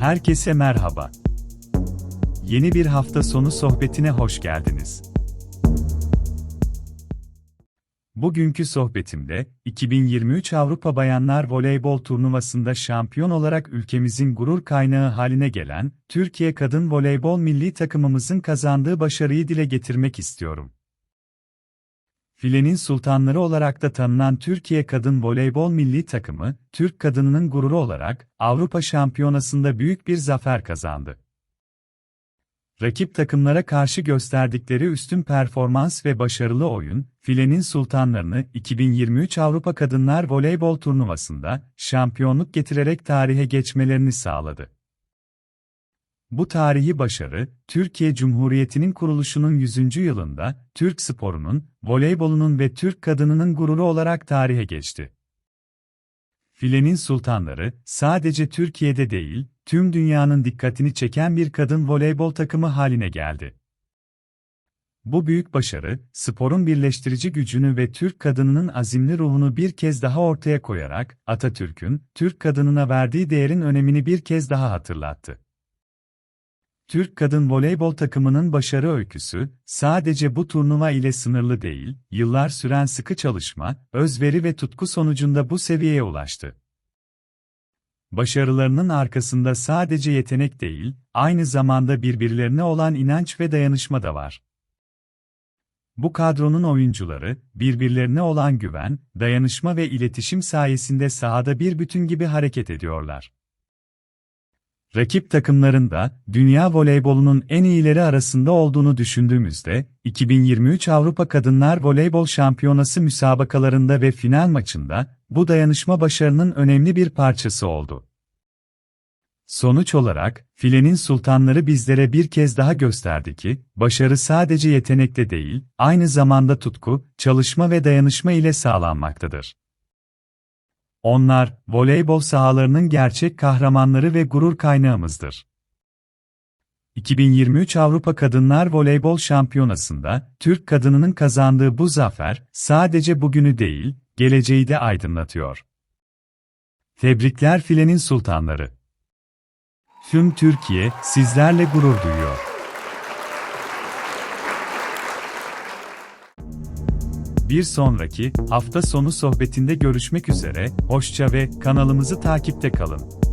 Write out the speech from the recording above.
Herkese merhaba. Yeni bir hafta sonu sohbetine hoş geldiniz. Bugünkü sohbetimde 2023 Avrupa Bayanlar Voleybol Turnuvası'nda şampiyon olarak ülkemizin gurur kaynağı haline gelen Türkiye Kadın Voleybol Milli Takımımızın kazandığı başarıyı dile getirmek istiyorum. Filenin sultanları olarak da tanınan Türkiye Kadın Voleybol Milli Takımı, Türk kadınının gururu olarak Avrupa Şampiyonası'nda büyük bir zafer kazandı. Rakip takımlara karşı gösterdikleri üstün performans ve başarılı oyun, filenin sultanlarını 2023 Avrupa Kadınlar Voleybol Turnuvası'nda şampiyonluk getirerek tarihe geçmelerini sağladı. Bu tarihi başarı, Türkiye Cumhuriyeti'nin kuruluşunun 100. yılında, Türk sporunun, voleybolunun ve Türk kadınının gururu olarak tarihe geçti. Filenin sultanları, sadece Türkiye'de değil, tüm dünyanın dikkatini çeken bir kadın voleybol takımı haline geldi. Bu büyük başarı, sporun birleştirici gücünü ve Türk kadınının azimli ruhunu bir kez daha ortaya koyarak, Atatürk'ün, Türk kadınına verdiği değerin önemini bir kez daha hatırlattı. Türk kadın voleybol takımının başarı öyküsü, sadece bu turnuva ile sınırlı değil, yıllar süren sıkı çalışma, özveri ve tutku sonucunda bu seviyeye ulaştı. Başarılarının arkasında sadece yetenek değil, aynı zamanda birbirlerine olan inanç ve dayanışma da var. Bu kadronun oyuncuları, birbirlerine olan güven, dayanışma ve iletişim sayesinde sahada bir bütün gibi hareket ediyorlar. Rakip takımların da dünya voleybolunun en iyileri arasında olduğunu düşündüğümüzde 2023 Avrupa Kadınlar Voleybol Şampiyonası müsabakalarında ve final maçında bu dayanışma başarının önemli bir parçası oldu. Sonuç olarak, filenin sultanları bizlere bir kez daha gösterdi ki, başarı sadece yetenekle değil, aynı zamanda tutku, çalışma ve dayanışma ile sağlanmaktadır. Onlar, voleybol sahalarının gerçek kahramanları ve gurur kaynağımızdır. 2023 Avrupa Kadınlar Voleybol Şampiyonası'nda, Türk kadınının kazandığı bu zafer, sadece bugünü değil, geleceği de aydınlatıyor. Tebrikler filenin sultanları. Tüm Türkiye, sizlerle gurur duyuyor. Bir sonraki hafta sonu sohbetinde görüşmek üzere, hoşça ve kanalımızı takipte kalın.